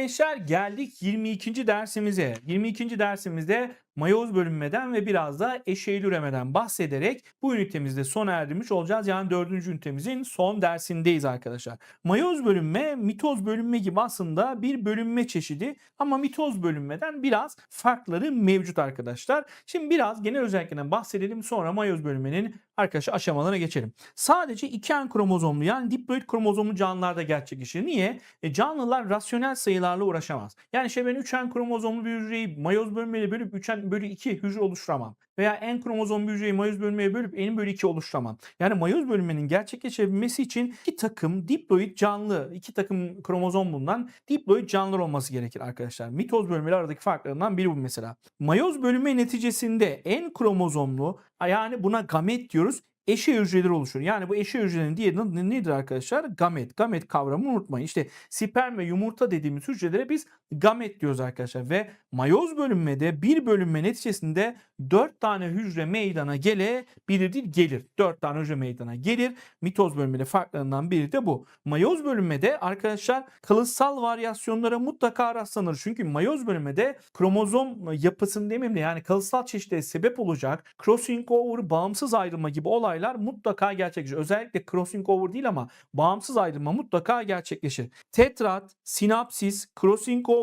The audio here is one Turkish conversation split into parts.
gençler geldik 22. dersimize. 22. dersimizde mayoz bölünmeden ve biraz da eşeğli üremeden bahsederek bu ünitemizde sona erdirmiş olacağız. Yani dördüncü ünitemizin son dersindeyiz arkadaşlar. Mayoz bölünme, mitoz bölünme gibi aslında bir bölünme çeşidi ama mitoz bölünmeden biraz farkları mevcut arkadaşlar. Şimdi biraz genel özelliklerinden bahsedelim sonra mayoz bölünmenin arkadaşlar aşamalarına geçelim. Sadece iki en kromozomlu yani diploid kromozomlu canlılarda gerçekleşir. Niye? E, canlılar rasyonel sayılarla uğraşamaz. Yani işte ben 3 en kromozomlu bir hücreyi mayoz bölünmeyle bölüp 3 en bölü 2 hücre oluşturamam. Veya en kromozom hücreyi mayoz bölünmeye bölüp n bölü 2 oluşturamam. Yani mayoz bölünmenin gerçekleşebilmesi için iki takım diploid canlı, iki takım kromozom bulunan diploid canlılar olması gerekir arkadaşlar. Mitoz bölünmeleri aradaki farklarından biri bu mesela. Mayoz bölünme neticesinde en kromozomlu yani buna gamet diyoruz eşe hücreler oluşur. Yani bu eşe hücrelerin diğeri adı nedir arkadaşlar? Gamet. Gamet kavramını unutmayın. İşte sperm ve yumurta dediğimiz hücrelere biz gamet diyoruz arkadaşlar. Ve mayoz bölünmede bir bölünme neticesinde 4 tane hücre meydana gelebilir değil gelir. 4 tane hücre meydana gelir. Mitoz bölünmede farklarından biri de bu. Mayoz bölünmede arkadaşlar kalıtsal varyasyonlara mutlaka rastlanır. Çünkü mayoz bölünmede kromozom yapısını demeyeyim de yani kalıtsal çeşitliğe sebep olacak crossing over, bağımsız ayrılma gibi olaylar mutlaka gerçekleşir. Özellikle crossing over değil ama bağımsız ayrılma mutlaka gerçekleşir. Tetrat, sinapsis, crossing over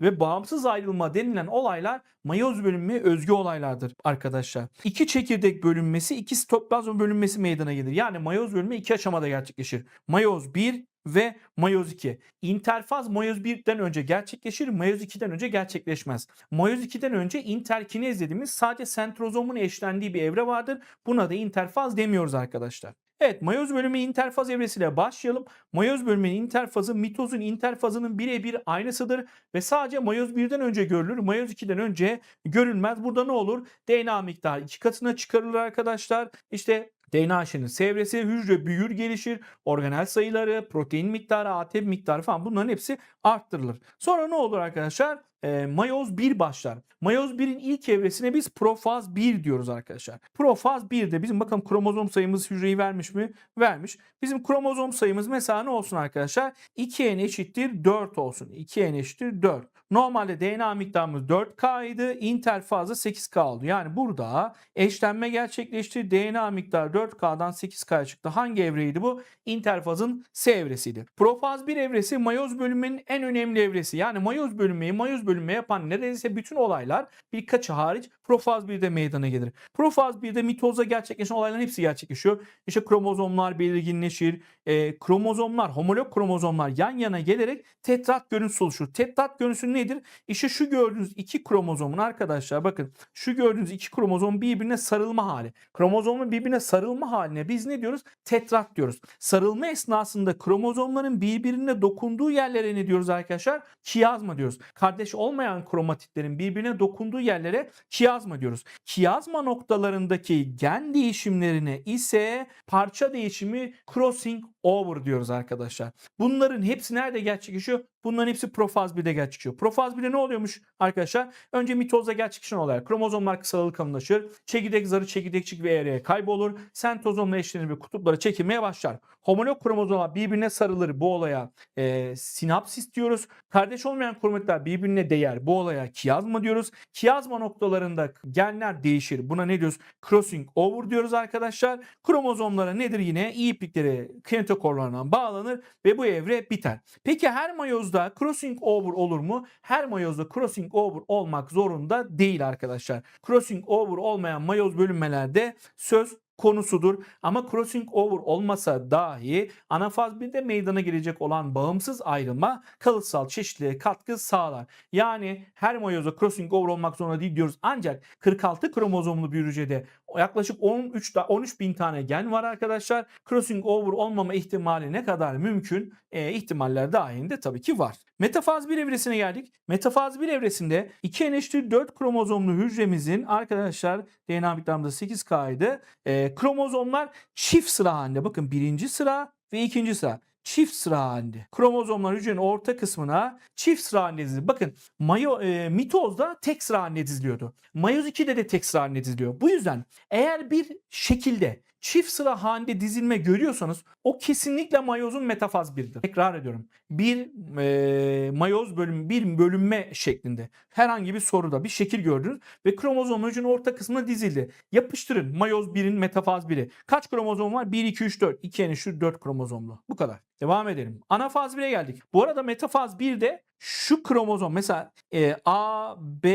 ve bağımsız ayrılma denilen olaylar mayoz bölünmeye özgü olaylardır arkadaşlar. İki çekirdek bölünmesi, iki sitoplazma bölünmesi meydana gelir. Yani mayoz bölünme iki aşamada gerçekleşir. Mayoz 1 ve mayoz 2. İnterfaz mayoz 1'den önce gerçekleşir, mayoz 2'den önce gerçekleşmez. Mayoz 2'den önce interkinez dediğimiz sadece sentrozomun eşlendiği bir evre vardır. Buna da interfaz demiyoruz arkadaşlar. Evet mayoz bölümü interfaz evresiyle başlayalım. Mayoz bölümünün interfazı mitozun interfazının birebir aynısıdır ve sadece mayoz 1'den önce görülür. Mayoz 2'den önce görülmez. Burada ne olur? DNA miktarı iki katına çıkarılır arkadaşlar. İşte DNA aşının sevresi, hücre büyür gelişir, organel sayıları, protein miktarı, ATP miktarı falan bunların hepsi arttırılır. Sonra ne olur arkadaşlar? E, mayoz 1 başlar. Mayoz 1'in ilk evresine biz profaz 1 diyoruz arkadaşlar. Profaz 1'de bizim bakın kromozom sayımız hücreyi vermiş mi? Vermiş. Bizim kromozom sayımız mesela ne olsun arkadaşlar? 2n eşittir 4 olsun. 2n eşittir 4. Normalde DNA miktarımız 4K idi. Interfazda 8K oldu. Yani burada eşlenme gerçekleşti. DNA miktarı 4K'dan 8K'ya çıktı. Hangi evreydi bu? Interfazın S evresiydi. Profaz 1 evresi mayoz bölünmenin en önemli evresi. Yani mayoz bölünmeyi mayoz bölünme yapan neredeyse bütün olaylar birkaçı hariç profaz 1'de meydana gelir. Profaz 1'de mitozda gerçekleşen olayların hepsi gerçekleşiyor. İşte kromozomlar belirginleşir. E, kromozomlar, homolog kromozomlar yan yana gelerek tetrat görüntüsü oluşur. Tetrat görüntüsü nedir? İşte şu gördüğünüz iki kromozomun arkadaşlar bakın şu gördüğünüz iki kromozom birbirine sarılma hali. Kromozomun birbirine sarılma haline biz ne diyoruz? Tetrat diyoruz. Sarılma esnasında kromozomların birbirine dokunduğu yerlere ne diyoruz arkadaşlar? Kiyazma diyoruz. Kardeş olmayan kromatitlerin birbirine dokunduğu yerlere kiyazma diyoruz. Kiyazma noktalarındaki gen değişimlerine ise parça değişimi crossing over diyoruz arkadaşlar. Bunların hepsi nerede gerçekleşiyor? Bunların hepsi profaz 1'de gerçekleşiyor. Profaz 1'de ne oluyormuş arkadaşlar? Önce mitozda gerçekleşen olaylar. Kromozomlar kısalır kalınlaşır. Çekirdek zarı çekirdekçik ve eğriye kaybolur. Sentozomla eşlenir ve kutuplara çekilmeye başlar. Homolog kromozomlar birbirine sarılır. Bu olaya e, sinapsis diyoruz. Kardeş olmayan kromatitler birbirine değer. Bu olaya kiyazma diyoruz. Kiyazma noktalarında genler değişir. Buna ne diyoruz? Crossing over diyoruz arkadaşlar. Kromozomlara nedir yine? İyi iplikleri kinetokorlarına bağlanır ve bu evre biter. Peki her mayozda crossing over olur mu? Her mayozda crossing over olmak zorunda değil arkadaşlar. Crossing over olmayan mayoz bölünmelerde söz konusudur. Ama crossing over olmasa dahi anafaz 1'de meydana gelecek olan bağımsız ayrılma kalıtsal çeşitliliğe katkı sağlar. Yani her mayozda crossing over olmak zorunda değil diyoruz. Ancak 46 kromozomlu bir hücrede yaklaşık 13 13 bin tane gen var arkadaşlar. Crossing over olmama ihtimali ne kadar mümkün? E, ihtimaller dahilinde tabii ki var. Metafaz 1 evresine geldik. Metafaz 1 evresinde 2 eşittir 4 kromozomlu hücremizin arkadaşlar DNA miktarımız 8K'ydı. E, kromozomlar çift sıra halinde. Bakın birinci sıra ve ikinci sıra çift sıra halinde. Kromozomlar hücrenin orta kısmına çift sıra halinde diziliyor. Bakın mayo, e, mitozda tek sıra halinde diziliyordu. Mayoz 2'de de tek sıra halinde diziliyor. Bu yüzden eğer bir şekilde çift sıra halinde dizilme görüyorsanız o kesinlikle mayozun metafaz 1'dir. Tekrar ediyorum. Bir e, mayoz bölüm bir bölünme şeklinde herhangi bir soruda bir şekil gördünüz ve kromozom ucun orta kısmına dizildi. Yapıştırın mayoz 1'in metafaz 1'i. Kaç kromozom var? 1 2 3 4. 2 en şu 4 kromozomlu. Bu kadar. Devam edelim. Anafaz 1'e geldik. Bu arada metafaz 1'de şu kromozom mesela e, A, B,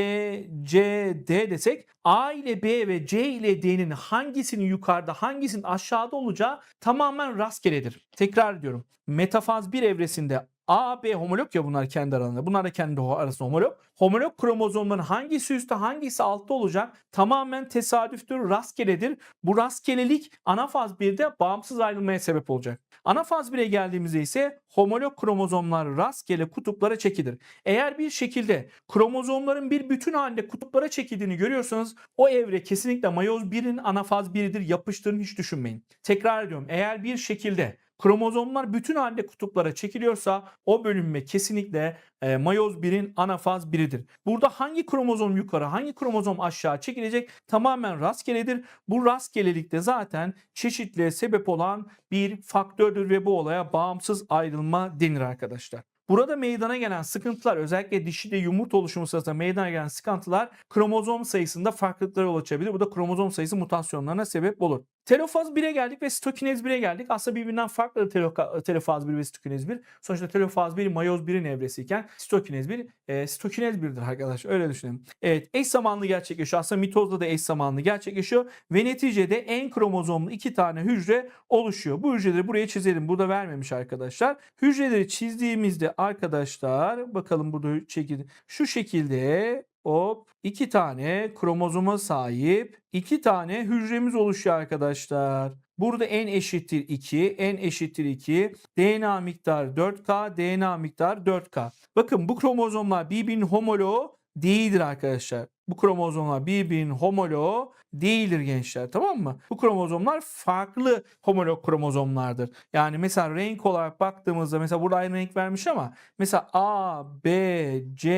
C, D desek A ile B ve C ile D'nin hangisinin yukarıda hangisinin aşağıda olacağı tamamen rastgeledir. Tekrar ediyorum. Metafaz 1 evresinde A, B homolog ya bunlar kendi aralarında. Bunlar da kendi arasında homolog. Homolog kromozomların hangisi üstte hangisi altta olacak tamamen tesadüftür, rastgeledir. Bu rastgelelik anafaz 1'de bağımsız ayrılmaya sebep olacak. Anafaz 1'e geldiğimizde ise homolog kromozomlar rastgele kutuplara çekilir. Eğer bir şekilde kromozomların bir bütün halinde kutuplara çekildiğini görüyorsanız o evre kesinlikle mayoz 1'in anafaz 1'idir. Yapıştırın hiç düşünmeyin. Tekrar ediyorum. Eğer bir şekilde kromozomlar bütün halde kutuplara çekiliyorsa o bölünme kesinlikle e, mayoz 1'in anafaz 1'idir. Burada hangi kromozom yukarı hangi kromozom aşağı çekilecek tamamen rastgeledir. Bu rastgelelikte zaten çeşitliğe sebep olan bir faktördür ve bu olaya bağımsız ayrılma denir arkadaşlar. Burada meydana gelen sıkıntılar özellikle dişide yumurta oluşumu sırasında meydana gelen sıkıntılar kromozom sayısında farklılıklara yol açabilir. Bu da kromozom sayısı mutasyonlarına sebep olur. Telofaz 1'e geldik ve sitokinez 1'e geldik. Aslında birbirinden farklı telofaz 1 ve sitokinez 1. Sonuçta telofaz 1 mayoz 1'in evresiyken sitokinez 1 e, sitokinez 1'dir arkadaşlar. Öyle düşünelim. Evet eş zamanlı gerçekleşiyor. Aslında mitozda da eş zamanlı gerçekleşiyor. Ve neticede en kromozomlu iki tane hücre oluşuyor. Bu hücreleri buraya çizelim. Burada vermemiş arkadaşlar. Hücreleri çizdiğimizde arkadaşlar bakalım burada çekildi. Şu şekilde hop iki tane kromozoma sahip iki tane hücremiz oluşuyor arkadaşlar. Burada n eşittir 2, n eşittir 2, DNA miktarı 4K, DNA miktarı 4K. Bakın bu kromozomlar birbirinin homoloğu değildir arkadaşlar. Bu kromozomlar birbirinin homoloğu değildir gençler tamam mı? Bu kromozomlar farklı homolog kromozomlardır. Yani mesela renk olarak baktığımızda mesela burada aynı renk vermiş ama mesela A, B, C,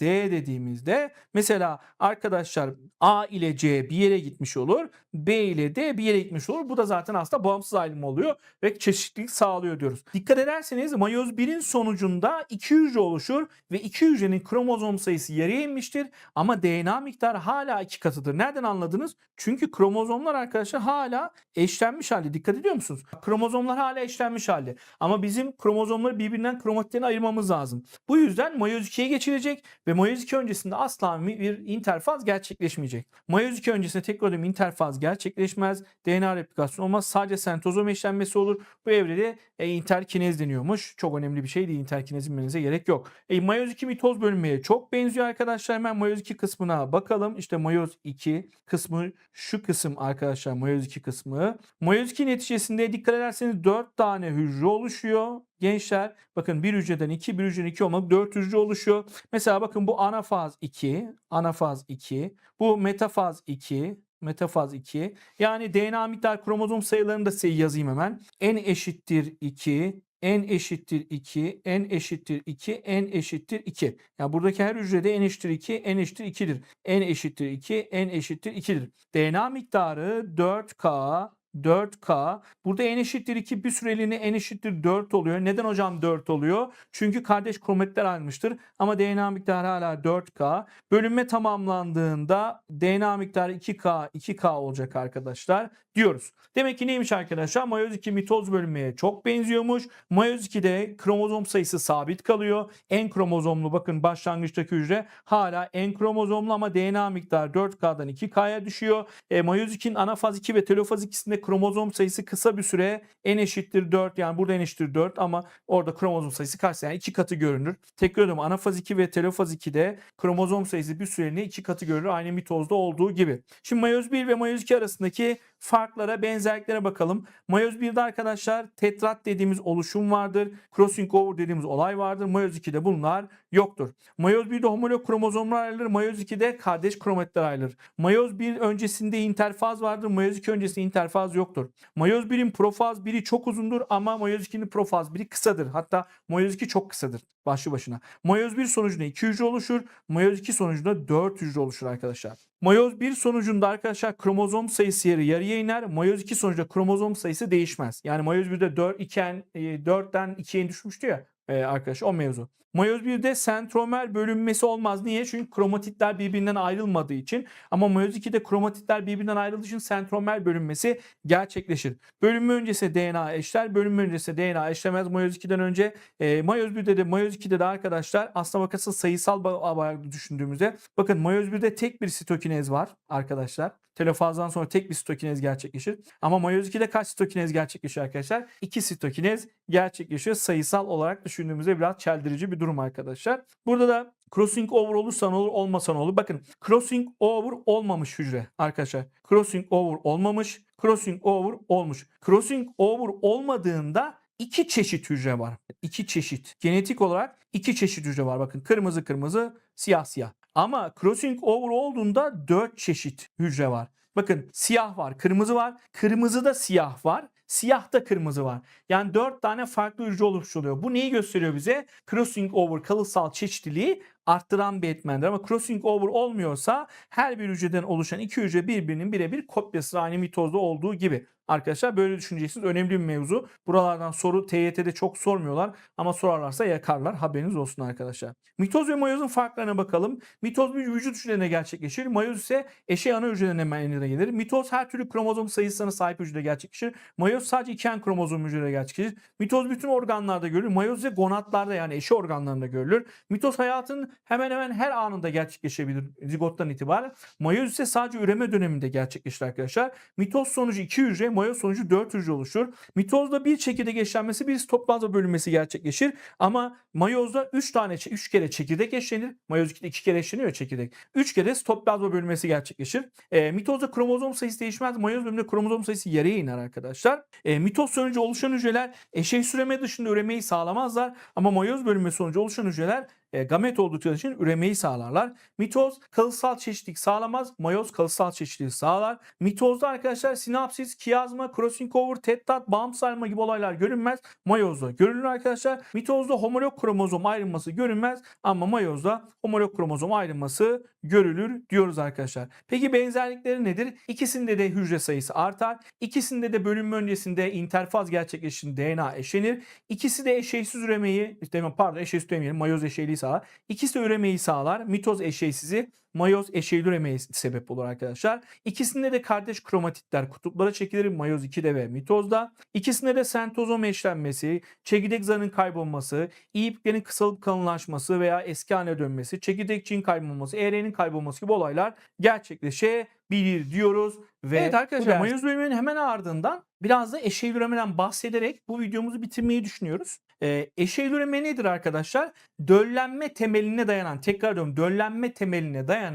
D dediğimizde mesela arkadaşlar A ile C bir yere gitmiş olur. B ile D bir yere gitmiş olur. Bu da zaten aslında bağımsız ayrım oluyor ve çeşitlilik sağlıyor diyoruz. Dikkat ederseniz mayoz 1'in sonucunda iki hücre oluşur ve iki hücrenin kromozom sayısı yarıya inmiştir ama DNA miktarı hala iki katıdır. Nereden anladınız? Çünkü kromozomlar arkadaşlar hala eşlenmiş halde. Dikkat ediyor musunuz? Kromozomlar hala eşlenmiş halde. Ama bizim kromozomları birbirinden kromatitlerini ayırmamız lazım. Bu yüzden mayoz 2'ye geçilecek ve mayoz 2 öncesinde asla bir interfaz gerçekleşmeyecek. Mayoz 2 öncesinde tekrar ediyorum interfaz gerçekleşmez. DNA replikasyon olmaz. Sadece sentozom eşlenmesi olur. Bu evrede e, interkinez deniyormuş. Çok önemli bir şey değil. Interkinez bilmenize gerek yok. E, mayoz 2 mitoz bölünmeye çok benziyor arkadaşlar. Hemen mayoz 2 kısmına bakalım. İşte mayoz 2 kısmı şu kısım arkadaşlar mayoz 2 kısmı. Mayoz 2 neticesinde dikkat ederseniz 4 tane hücre oluşuyor. Gençler bakın bir hücreden 2 bir hücreden 2 olmak 4 hücre oluşuyor. Mesela bakın bu anafaz 2, anafaz 2, bu metafaz 2, metafaz 2. Yani DNA miktar kromozom sayılarını da size yazayım hemen. N eşittir 2, n eşittir 2, n eşittir 2, n eşittir 2. Yani buradaki her hücrede n eşittir 2, n eşittir 2'dir. n eşittir 2, n eşittir 2'dir. DNA miktarı 4K, 4K. Burada n eşittir 2 bir süreliğine n eşittir 4 oluyor. Neden hocam 4 oluyor? Çünkü kardeş kromatitler ayrılmıştır. Ama DNA miktarı hala 4K. Bölünme tamamlandığında DNA miktarı 2K, 2K olacak arkadaşlar diyoruz. Demek ki neymiş arkadaşlar? Mayoz 2 mitoz bölünmeye çok benziyormuş. Mayoz 2'de kromozom sayısı sabit kalıyor. En kromozomlu bakın başlangıçtaki hücre hala en kromozomlu ama DNA miktarı 4K'dan 2K'ya düşüyor. E, mayoz 2'nin anafaz 2 ve telofaz ikisinde kromozom sayısı kısa bir süre n eşittir 4 yani burada n eşittir 4 ama orada kromozom sayısı kaç yani iki katı görünür. Tekrar ediyorum anafaz 2 ve telofaz 2'de kromozom sayısı bir süreliğine iki katı görülür aynı mitozda olduğu gibi. Şimdi mayoz 1 ve mayoz 2 arasındaki farklara, benzerliklere bakalım. Mayoz 1'de arkadaşlar tetrat dediğimiz oluşum vardır. Crossing over dediğimiz olay vardır. Mayoz 2'de bunlar yoktur. Mayoz 1'de homolog kromozomlar ayrılır. Mayoz 2'de kardeş kromatitler ayrılır. Mayoz 1 öncesinde interfaz vardır. Mayoz 2 öncesinde interfaz yoktur. Mayoz 1'in profaz 1'i çok uzundur ama mayoz 2'nin profaz 1'i kısadır. Hatta mayoz 2 çok kısadır başlı başına. Mayoz 1 sonucunda 2 hücre oluşur. Mayoz 2 sonucunda 4 hücre oluşur arkadaşlar. Mayoz 1 sonucunda arkadaşlar kromozom sayısı yarı yarıya iner. Mayoz 2 sonucunda kromozom sayısı değişmez. Yani mayoz 1'de 4, 2'en, 4'ten 2'ye düşmüştü ya e, arkadaşlar o mevzu. Mayoz 1'de sentromer bölünmesi olmaz. Niye? Çünkü kromatitler birbirinden ayrılmadığı için. Ama mayoz 2'de kromatitler birbirinden ayrıldığı için sentromer bölünmesi gerçekleşir. Bölünme öncesi DNA eşler, bölünme öncesi DNA eşlemez mayoz 2'den önce. E, mayoz 1'de de mayoz 2'de de arkadaşlar aslına bakarsa sayısal olarak düşündüğümüzde bakın mayoz 1'de tek bir sitokinez var arkadaşlar. Telofazdan sonra tek bir sitokinez gerçekleşir. Ama mayoz 2'de kaç sitokinez gerçekleşir arkadaşlar? İki sitokinez gerçekleşiyor. Sayısal olarak düşündüğümüzde biraz çeldirici bir durum arkadaşlar. Burada da crossing over olursa ne olur olmasa ne olur? Bakın crossing over olmamış hücre arkadaşlar. Crossing over olmamış, crossing over olmuş. Crossing over olmadığında iki çeşit hücre var. İki çeşit. Genetik olarak iki çeşit hücre var. Bakın kırmızı kırmızı, siyah siyah. Ama crossing over olduğunda dört çeşit hücre var. Bakın siyah var, kırmızı var. Kırmızıda siyah var. Siyahta kırmızı var. Yani dört tane farklı hücre oluşturuyor. Bu neyi gösteriyor bize? Crossing over kalıtsal çeşitliliği arttıran bir etmendir. Ama crossing over olmuyorsa her bir hücreden oluşan iki hücre birbirinin birebir kopyası aynı mitozda olduğu gibi. Arkadaşlar böyle düşüneceksiniz. Önemli bir mevzu. Buralardan soru TYT'de çok sormuyorlar ama sorarlarsa yakarlar. Haberiniz olsun arkadaşlar. Mitoz ve mayozun farklarına bakalım. Mitoz bir vücut hücrelerine gerçekleşir. Mayoz ise eşey ana hücrelerine meydana gelir. Mitoz her türlü kromozom sayısına sahip hücrede gerçekleşir. Mayoz sadece iki en kromozom hücrede gerçekleşir. Mitoz bütün organlarda görülür. Mayoz ise gonatlarda yani eşi organlarında görülür. Mitoz hayatın hemen hemen her anında gerçekleşebilir zigottan itibaren. Mayoz ise sadece üreme döneminde gerçekleşir arkadaşlar. Mitoz sonucu iki hücre, mayoz sonucu dört hücre oluşur. Mitozda bir çekirdek eşlenmesi, bir sitoplazma bölünmesi gerçekleşir. Ama mayozda 3 tane 3 kere çekirdek eşlenir. Mayoz 2'de 2 kere eşleniyor çekirdek. 3 kere sitoplazma bölünmesi gerçekleşir. E, mitozda kromozom sayısı değişmez. Mayoz bölümünde kromozom sayısı yarıya iner arkadaşlar. E, mitoz sonucu oluşan hücreler eşey süreme dışında üremeyi sağlamazlar. Ama mayoz bölünme sonucu oluşan hücreler e, gamet oldukları için üremeyi sağlarlar. Mitoz kalıtsal çeşitlilik sağlamaz. Mayoz kalıtsal çeşitliliği sağlar. Mitozda arkadaşlar sinapsis, kiyazma, crossing tettat, bağımsız ayrılma gibi olaylar görünmez. Mayozda görülür arkadaşlar. Mitozda homolog kromozom ayrılması görünmez ama mayozda homolog kromozom ayrılması görülür diyoruz arkadaşlar. Peki benzerlikleri nedir? İkisinde de hücre sayısı artar. İkisinde de bölünme öncesinde interfaz gerçekleşir DNA eşlenir. İkisi de eşeysiz üremeyi, pardon eşeysiz demeyelim mayoz eşeyliği sağlar. İkisi üremeyi sağlar. Mitoz eşeysizi, mayoz eşeyli üremeye sebep olur arkadaşlar. İkisinde de kardeş kromatitler kutuplara çekilir. Mayoz 2'de ve mitozda. İkisinde de sentozom eşlenmesi, çekirdek zarının kaybolması, iyi iplerin kısalıp kalınlaşması veya eski haline dönmesi, çekirdekçiğin kaybolması, ER'nin kaybolması gibi olaylar gerçekleşebilir diyoruz. Ve Evet arkadaşlar, mayoz bölümünün hemen ardından biraz da eşeğli üremeden bahsederek bu videomuzu bitirmeyi düşünüyoruz. Ee, eşeğli üreme nedir arkadaşlar? Döllenme temeline dayanan, tekrar diyorum döllenme temeline dayanan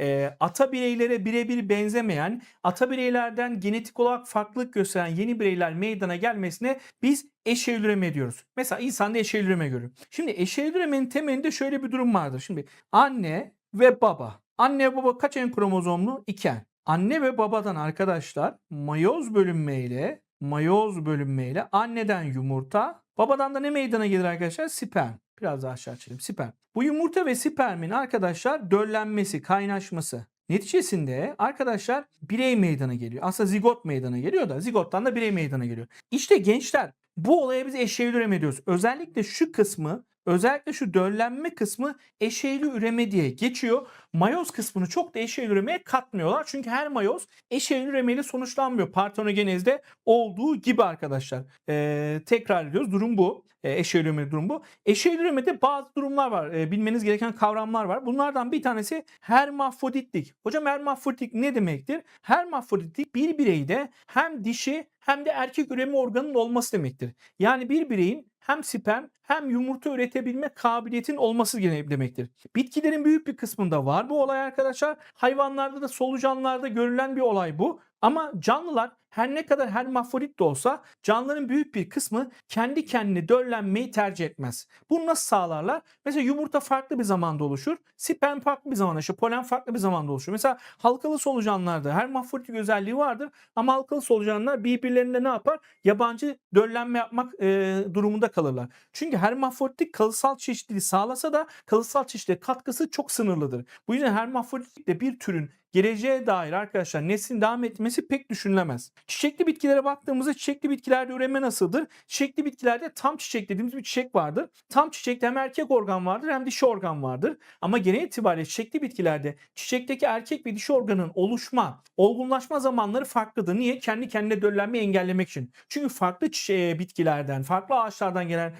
e, ata bireylere birebir benzemeyen, ata bireylerden genetik olarak farklılık gösteren yeni bireyler meydana gelmesine biz eşeğli üreme diyoruz. Mesela insanda eşeğli üreme görür. Şimdi eşeğli üremenin temelinde şöyle bir durum vardır. Şimdi anne ve baba. Anne ve baba kaç en kromozomlu? İken. Anne ve babadan arkadaşlar mayoz bölünmeyle mayoz bölünmeyle anneden yumurta, babadan da ne meydana gelir arkadaşlar? Sperm. Biraz daha aşağı çekelim. Sperm. Bu yumurta ve spermin arkadaşlar döllenmesi, kaynaşması. Neticesinde arkadaşlar birey meydana geliyor. Aslında zigot meydana geliyor da zigottan da birey meydana geliyor. İşte gençler bu olaya biz eşeğli üreme diyoruz. Özellikle şu kısmı Özellikle şu döllenme kısmı eşeğli üreme diye geçiyor. Mayoz kısmını çok da eşeğli üremeye katmıyorlar. Çünkü her mayoz eşeğli üremeyle sonuçlanmıyor. Partenogenezde olduğu gibi arkadaşlar. Ee, tekrar ediyoruz. Durum bu. Ee, eşeğli üreme durum bu. Eşeğli üremede bazı durumlar var. Ee, bilmeniz gereken kavramlar var. Bunlardan bir tanesi hermafroditlik. Hocam hermafroditlik ne demektir? Hermafroditlik bir bireyde hem dişi hem de erkek üreme organının olması demektir. Yani bir bireyin hem sperm hem yumurta üretebilme kabiliyetin olması demektir. Bitkilerin büyük bir kısmında var bu olay arkadaşlar. Hayvanlarda da solucanlarda görülen bir olay bu. Ama canlılar her ne kadar hermafrodit de olsa canlıların büyük bir kısmı kendi kendine döllenmeyi tercih etmez. Bunu nasıl sağlarlar? Mesela yumurta farklı bir zamanda oluşur. Sperm farklı bir zamanda, işte polen farklı bir zamanda oluşur. Mesela halkalı solucanlarda hermafrodit özelliği vardır ama halkalı solucanlar birbirlerinde ne yapar? Yabancı döllenme yapmak e, durumunda kalırlar. Çünkü hermafroditik kalıtsal çeşitliliği sağlasa da kalıtsal çeşitliliğe katkısı çok sınırlıdır. Bu yüzden hermafroditikle bir türün geleceğe dair arkadaşlar neslin devam etmesi pek düşünülemez. Çiçekli bitkilere baktığımızda çiçekli bitkilerde üreme nasıldır? Çiçekli bitkilerde tam çiçek dediğimiz bir çiçek vardır. Tam çiçekte hem erkek organ vardır hem dişi organ vardır. Ama genel itibariyle çiçekli bitkilerde çiçekteki erkek ve dişi organın oluşma, olgunlaşma zamanları farklıdır. Niye? Kendi kendine döllenmeyi engellemek için. Çünkü farklı çiçeğe, bitkilerden, farklı ağaçlardan gelen e,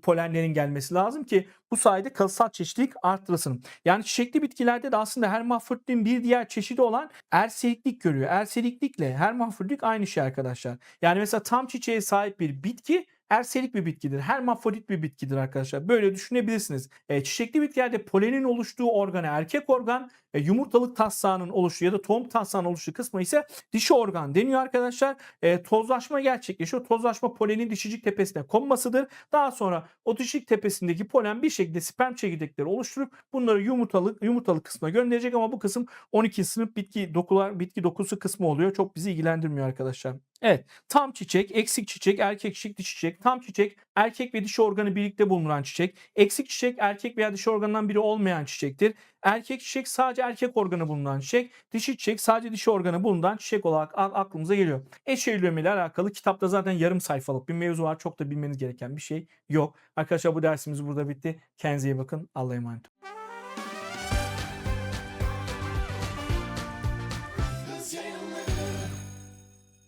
polenlerin gelmesi lazım ki bu sayede kalıtsal çeşitlilik arttırılsın. Yani çiçekli bitkilerde de aslında hermafroditin bir diğer çeşidi olan erseliklik görüyor. Erseliklikle hermafroditik aynı şey arkadaşlar. Yani mesela tam çiçeğe sahip bir bitki erselik bir bitkidir. Hermafrodit bir bitkidir arkadaşlar. Böyle düşünebilirsiniz. E, çiçekli bitkilerde polenin oluştuğu organı erkek organ, e, yumurtalık taslağının oluştuğu ya da tohum taslağının oluştuğu kısmı ise dişi organ deniyor arkadaşlar. E, tozlaşma gerçekleşiyor. Tozlaşma polenin dişicik tepesine konmasıdır. Daha sonra o dişicik tepesindeki polen bir şekilde sperm çekirdekleri oluşturup bunları yumurtalık yumurtalık kısmına gönderecek ama bu kısım 12 sınıf bitki dokular bitki dokusu kısmı oluyor. Çok bizi ilgilendirmiyor arkadaşlar. Evet. Tam çiçek, eksik çiçek, erkek çiçek, dişi çiçek. Tam çiçek, erkek ve dişi organı birlikte bulunan çiçek. Eksik çiçek, erkek veya dişi organdan biri olmayan çiçektir. Erkek çiçek sadece erkek organı bulunan çiçek. Dişi çiçek sadece dişi organı bulunan çiçek olarak aklımıza geliyor. Eşeğlüleme ile alakalı kitapta zaten yarım sayfalık bir mevzu var. Çok da bilmeniz gereken bir şey yok. Arkadaşlar bu dersimiz burada bitti. Kendinize iyi bakın. Allah'a emanet olun.